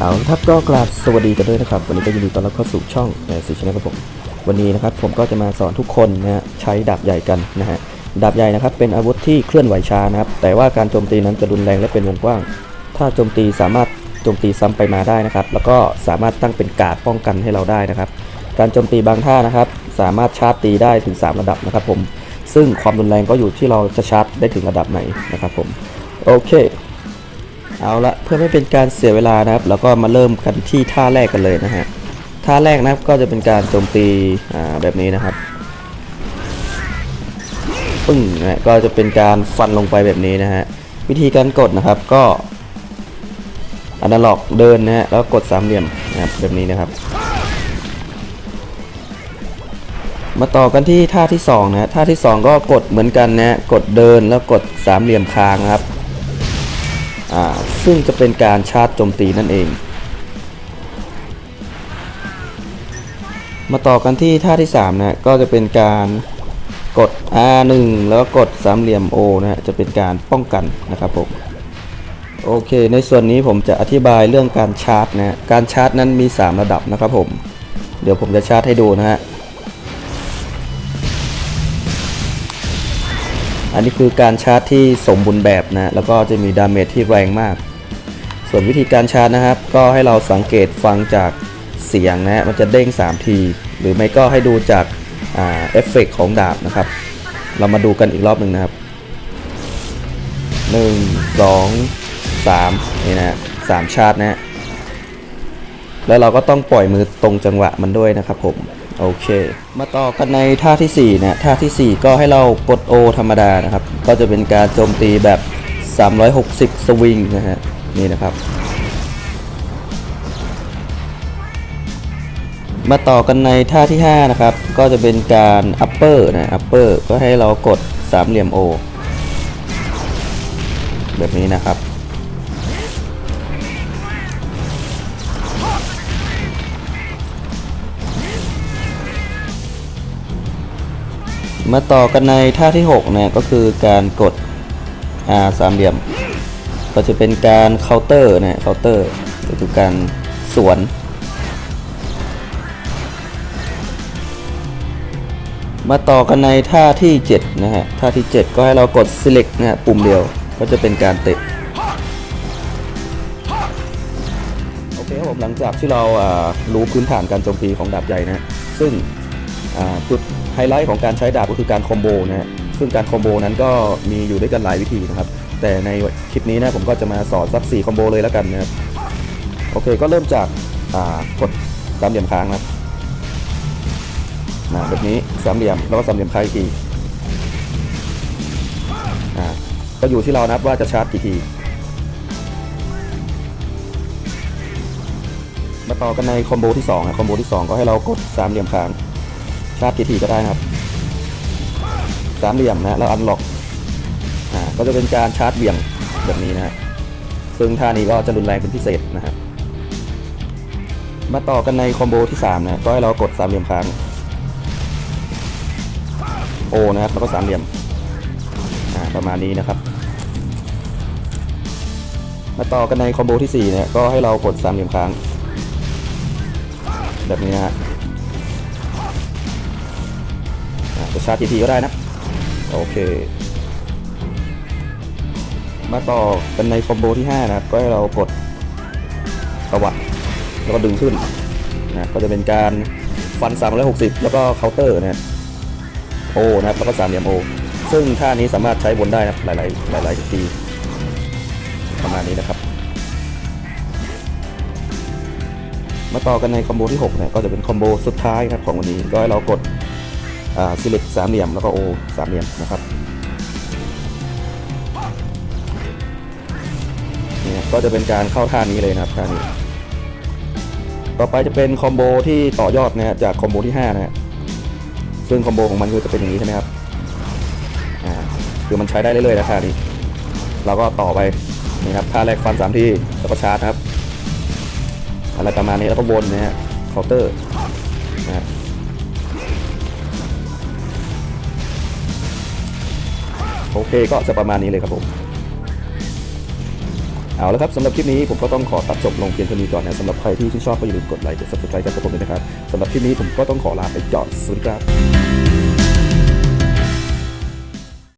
เอาละครับก็กราบสวัสดีกันด้วยนะครับ วันนี้ก็ยินดีต้อนรับเข้าสู่ช่องสีชนะครับผมวันนี้นะครับผมก็จะมาสอนทุกคนนะฮะใช้ดาบใหญ่กันนะฮะดาบใหญ่นะครับเป็นอาวุธที่เคลื่อนไหวช้านะครับแต่ว่าการโจมตีนั้นจะรุนแรงและเป็นวงกว้าง ถ้าโจมตีสามารถโจมตีซ้ำไปมาได้นะครับ แล้วก็สามารถตั้งเป็นกาดป้องกันให้เราได้นะครับ การโจมตีบางท่านะครับ สามารถชาร์จตีได้ถึง 3 ระดับนะครับผมซึ่งความรุนแรงก็อยู่ที่เราจะชาร์จได้ถึงระดับไหนนะครับผมโอเค เอาละเพื่อไม่เป็นการเสียเวลานะครับแล้วก็มาเริ่มกันที่ท่าแรกกันเลยนะฮะท่าแรกนะครับก็จะเป็นการโจมตีแบบนี้นะครับปึ้งนะก็จะเป็นการฟันลงไปแบบนี้นะฮะวิธีการกดนะครับก็อนาล็อกเดินนะฮะแล้วกดสามเหลี่ยมนะครับแบบนี้นะครับ มาต่อกันที่ท่าที่สองนะท่าที่สองก็กดเหมือนกันนะฮะกดเดินแล้วกดสามเหลี่ยมคางนะครับ ซึ่งจะเป็นการชาร์จโจมตีนั่นเอง มาต่อกันที่ท่าที่ 3 นะก็จะเป็นการกด R1 แล้วก็กดสามเหลี่ยม O นะจะเป็นการป้องกันนะครับผมโอเค ในส่วนนี้ผมจะอธิบายเรื่องการชาร์จนะฮะการชาร์จนั้นมี 3 ระดับนะครับผม เดี๋ยวผมจะชาร์จให้ดูนะฮะ อันนี้คือการชาร์จที่สมบูรณ์แบบนะ แล้วก็จะมีดาเมจที่แรงมาก ส่วนวิธีการชาร์จนะครับ ก็ให้เราสังเกตฟังจากเสียงนะ มันจะเด้ง 3 ที หรือไม่ก็ให้ดูจากเอฟเฟกต์ของดาบนะครับ เรามาดูกันอีกรอบหนึ่งนะครับ 1 2 3 นี่นะสามชาร์จนะ แล้วเราก็ต้องปล่อยมือตรงจังหวะมันด้วยนะครับผม โอเค มาต่อกันในท่าทีสี่4นะท่าทีสี่ 4 ก็ให้เรากด O ธรรมดานะครับ ก็จะเป็นการโจมตีแบบ 360 สวิงนะฮะ นี่นะครับ มาต่อกันในท่าที่ 5 นะครับ ก็จะเป็นการ upper นะ upper ก็ให้เรากดสามเหลี่ยม O แบบนี้นะครับ มาต่อกันในท่าที่6เนี่ยก็คือการกด R สามเหลี่ยม ก็จะเป็นการเคาน์เตอร์นะเคาน์เตอร์ก็คือการสวนมาต่อกันในท่าที่ 7 นะฮะ ท่าที่ 7 ก็ให้เรากด select นะฮะ ปุ่มเดียว ก็จะเป็นการเตะ โอเคครับผม หลังจากที่เรารู้พื้นฐานการโจมตีของดาบใหญ่นะ ซึ่ง จุดไฮไลท์ของการใช้ดาบก็คือการคอมโบนะฮะซึ่งการคอมโบนั้นก็มีอยู่ด้วยกันหลายวิธีนะครับ แต่ในคลิปนี้นะผมก็จะมาสอนสัก4คอมโบเลยแล้วกันนะครับโอเคก็เริ่มจากกดสามเหลี่ยมค้างนะครับแบบนี้สามเหลี่ยมแล้วก็สามเหลี่ยมค้างอีกทีอ่าก็อยู่ที่เรานับว่าจะชาร์จกี่ทีมาต่อกันในคอมโบที่2นะคอมโบที่ 2 ก็ให้เรากดสามเหลี่ยมค้าง ชาร์จกี่ทีก็ได้นะครับ สามเหลี่ยมนะแล้วอันล็อกอ่าก็จะเป็นการชาร์จเบี่ยงแบบนี้นะฮะซึ่งท่านี้ก็จะรุนแรงเป็นพิเศษนะครับมาต่อกันในคอมโบที่3นะก็ให้เรากดสามเหลี่ยมค้างโอนะครับแล้วก็สามเหลี่ยมอ่าประมาณนี้นะครับ มาต่อกันในคอมโบที่4เนี่ยก็ให้เรากดสามเหลี่ยมค้าง แบบนี้นะฮะ จะชาร์จทีก็ได้นะ โอเค มาต่อกันในคอมโบที่ 5 นะครับ ก็ให้เรากดตวัดแล้วก็ดึงขึ้นนะก็จะเป็นการฟัน 360 แล้วก็เคาน์เตอร์นะโอนะครับแล้วก็สามเหลี่ยมโอซึ่งท่านี้สามารถใช้บนได้นะหลายๆหลายๆทีประมาณนี้นะครับ มาต่อกันในคอมโบที่6เนี่ยก็จะเป็นคอมโบสุดท้ายครับของวันนี้ก็ให้เรากด อ่า select สามเหลี่ยมแล้วก็ O สามเหลี่ยมนะครับนี่ก็จะเป็นการเข้าท่านี้เลยนะครับท่านี้ต่อไปจะเป็นคอมโบที่ต่อยอดนะฮะจากคอมโบที่5นะฮะซึ่งคอมโบของมันคือจะเป็นอย่างนี้ใช่ไหมครับอ่าคือมันใช้ได้เรื่อยๆนะท่านี้เราก็ต่อไปนี่ครับท่าแรกฟันสามทีแล้วก็ชาร์จครับอะไรประมาณนี้แล้วก็วนนะฮะเคาน์เตอร์นะฮะ โอเคก็จะประมาณนี้เลยครับผมเอาละครับสำหรับคลิปนี้ผมก็ต้องขอตัดจบลงเพียงเท่านี้ก่อนนะสำหรับใครที่ชื่นชอบก็อย่าลืมกดไลค์กด subscribe กันกับผมด้วยนะครับสำหรับคลิปนี้ผมก็ต้องขอลาไปก่อนสวัสดีครับ